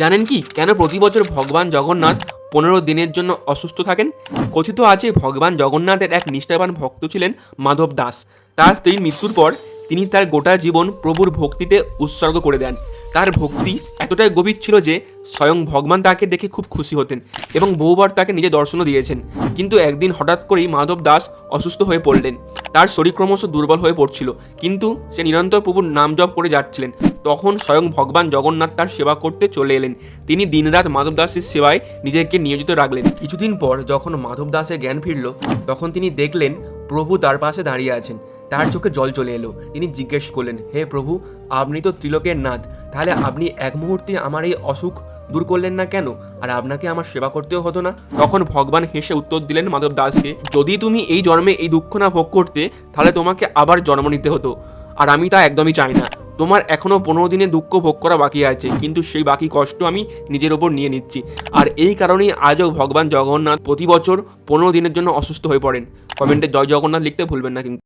জানেন কি? কেন প্রতি বছর ভগবান জগন্নাথ পনেরো দিনের জন্য অসুস্থ থাকেন? কথিত আছে, ভগবান জগন্নাথের এক নিষ্ঠাবান ভক্ত ছিলেন মাধব দাস। তার স্ত্রীর মৃত্যুর পর তিনি তার গোটা জীবন প্রভুর ভক্তিতে উৎসর্গ করে দেন। তার ভক্তি এতটাই গভীর ছিল যে স্বয়ং ভগবান তাকে দেখে খুব খুশি হতেন এবং বহুবার তাকে নিজে দর্শনও দিয়েছেন। কিন্তু একদিন হঠাৎ করেই মাধব দাস অসুস্থ হয়ে পড়লেন। তার শরীর ক্রমশ দুর্বল হয়ে পড়ছিল, কিন্তু সে নিরন্তর প্রভুর নাম জপ করে যাচ্ছিলেন। তখন স্বয়ং ভগবান জগন্নাথ তার সেবা করতে চলে এলেন। তিনি দিনরাত মাধব দাসের সেবায় নিজেকে নিয়োজিত রাখলেন। কিছুদিন পর যখন মাধব দাসের জ্ঞান ফিরল, তখন তিনি দেখলেন প্রভু তার পাশে দাঁড়িয়ে আছেন। তার চোখে জল চলে এলো। তিনি জিজ্ঞেস করলেন, হে প্রভু, আপনি তো ত্রিলোকের নাথ। তাহলে আপনি এক মুহূর্তে আমার এই অসুখ দূর করলেন না কেন? আর আপনাকে আমার সেবা করতেও হতো না? তখন ভগবান হেসে উত্তর দিলেন মাধব দাসকে, যদি তুমি এই জন্মে এই দুঃখ না ভোগ করতে, তাহলে তোমাকে আবার জন্ম নিতে হতো। আর আমি তা একদমই চাই না। তোমার এখনও পনেরো দিনে দুঃখ ভোগ করা বাকি আছে, কিন্তু সেই বাকি কষ্ট আমি নিজের ওপর নিয়ে নিচ্ছি। আর এই কারণেই আজও ভগবান জগন্নাথ প্রতি বছর পনেরো দিনের জন্য অসুস্থ হয়ে পড়েন। কমেন্টে জয় জগন্নাথ লিখতে ভুলবেন না কিন্তু।